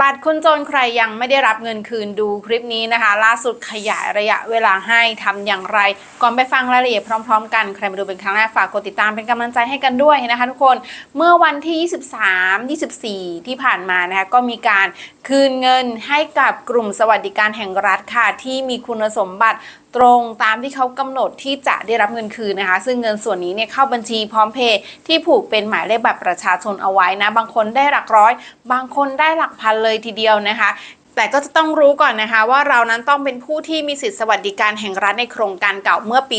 บัตรคนจนใครยังไม่ได้รับเงินคืนดูคลิปนี้นะคะ ล่าสุดขยายระยะเวลาให้ทำอย่างไร ก่อนไปฟังรายละเอียดพร้อมๆ กันใครมาดูเป็นครั้งแรกฝากกดติดตามเป็นกำลังใจให้กันด้วยนะคะทุกคนเมื่อวันที่ 23 24 ที่ผ่านมานะคะก็มีการคืนเงินให้กับกลุ่มสวัสดิการแห่งรัฐค่ะ ที่มีคุณสมบัติตรงตามที่เขากำหนดที่จะได้รับเงินคืนนะคะ ซึ่งเงินส่วนนี้เนี่ยเข้าบัญชีพร้อมเพย์ที่ผูกเป็นหมายเลขบัตรประชาชนเอาไว้นะ บางคนได้หลักร้อย บางคนได้หลักพันเลยทีเดียวนะคะ แต่ก็จะต้องรู้ก่อนนะคะว่าเรานั้นต้องเป็นผู้ที่มีสิทธิสวัสดิการแห่งรัฐในโครงการเก่าเมื่อปี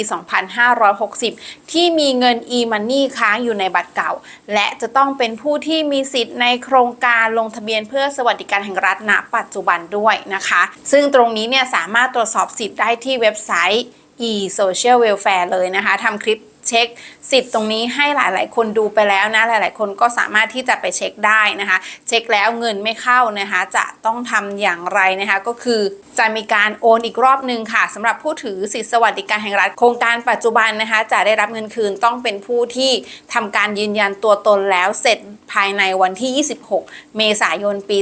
2560 ที่มีเงิน e-money ค้างอยู่ในบัตรเก่า และจะต้องเป็นผู้ที่มีสิทธิ์ในโครงการลงทะเบียนเพื่อสวัสดิการแห่งรัฐณปัจจุบันด้วยนะคะ ซึ่งตรงนี้เนี่ยสามารถตรวจสอบสิทธิ์ได้ที่เว็บไซต์ e-social welfare เลยนะคะทำคลิป เช็คสิทธิ์ตรงนี้ให้หลาย ๆ คนดูไปแล้วนะ หลาย ๆ คนก็สามารถที่จะไปเช็คได้นะคะ เช็คแล้วเงินไม่เข้านะคะ จะต้องทำอย่างไรนะคะ ก็คือจะมีการโอนอีกรอบหนึ่งค่ะสำหรับผู้ถือสิทธิสวัสดิการแห่งรัฐโครงการปัจจุบันนะคะ จะได้รับเงินคืนต้องเป็นผู้ที่ทำการยืนยันตัวตนแล้วเสร็จภายในวันที่ 26 เมษายนปี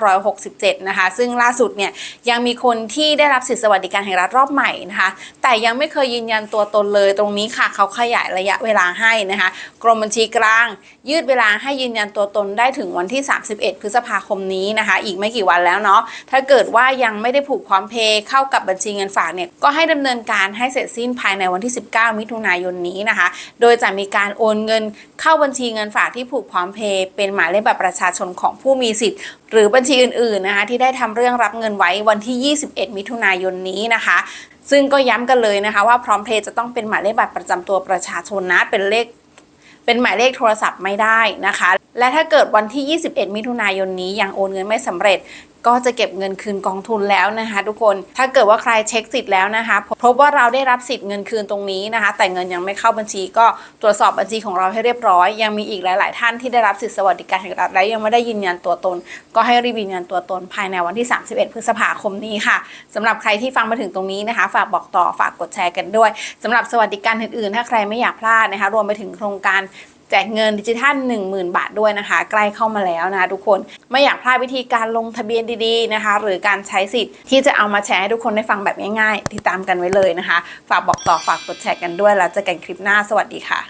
2567 นะคะ ซึ่งล่าสุดเนี่ยยังมีคนที่ได้รับสิทธิสวัสดิการแห่งรัฐรอบใหม่นะคะ แต่ยังไม่เคยยืนยันตัวตนเลยตรงนี้ค่ะเขาขยายระยะเวลาให้นะคะ กรมบัญชีกลาง ยืดเวลาให้ยืนยันตัวตนได้ถึงวันที่ 31 พฤษภาคมนี้นะคะ อีกไม่กี่วันแล้วเนาะถ้าเกิดว่ายังไม่ได้ผูกพร้อมเพย์เข้ากับบัญชีเงินฝากเนี่ยก็ให้ดำเนินการให้เสร็จสิ้นภายในวันที่ 19 มิถุนายนนี้นะคะ โดยจะมีการโอนเงินเข้าบัญชีเงินฝากที่ผูกพร้อมเพย์เป็นหมายเลขบัตรประชาชนของผู้มีสิทธิ์หรือบัญชีอื่นๆนะคะที่ได้ทำเรื่องรับเงินไว้วันที่ 21 มิถุนายนนี้นะคะ ซึ่งก็ย้ำกันเลยนะคะว่าพร้อมเพย์จะต้องเป็นหมายเลขบัตรประจำตัวประชาชนนะเป็นเลขเป็นหมายเลขโทรศัพท์ไม่ได้นะคะ และถ้าเกิดวันที่ 21 มิถุนายนนี้ยังโอนเงินไม่สำเร็จ ก็จะเก็บเงินคืนกองทุนแล้วนะคะ ทุกคนถ้าเกิดว่าใครเช็คสิทธิ์แล้วนะคะพบว่าเราได้รับสิทธิ์เงินคืนตรงนี้นะคะ แต่เงินยังไม่เข้าบัญชีก็ตรวจสอบบัญชีของเราให้เรียบร้อย ยังมีอีกหลาย ๆ ท่านที่ได้รับสิทธิสวัสดิการแห่งรัฐและยังไม่ได้ยืนยันตัวตน ก็ให้รีบยืนยันตัวตนภายในวันที่ 31 พฤษภาคมนี้ค่ะสำหรับใครที่ฟังมาถึงตรงนี้นะคะ ฝากบอกต่อฝากกดแชร์กันด้วยสำหรับสวัสดิการอื่น ๆ ถ้าใครไม่อยากพลาดนะคะ รวมไปถึงโครงการ แจกเงินดิจิทัล 10,000 บาทด้วยนะคะ ใกล้เข้ามาแล้วนะคะทุกคนไม่อยากพลาดวิธีการลงทะเบียนดีๆนะคะ หรือการใช้สิทธิ์ที่จะเอามาแชร์ให้ทุกคนได้ฟังแบบง่ายๆ ติดตามกันไว้เลยนะคะ ฝากบอกต่อฝากกดแชร์กันด้วยแล้วเจอกันคลิปหน้าสวัสดีค่ะ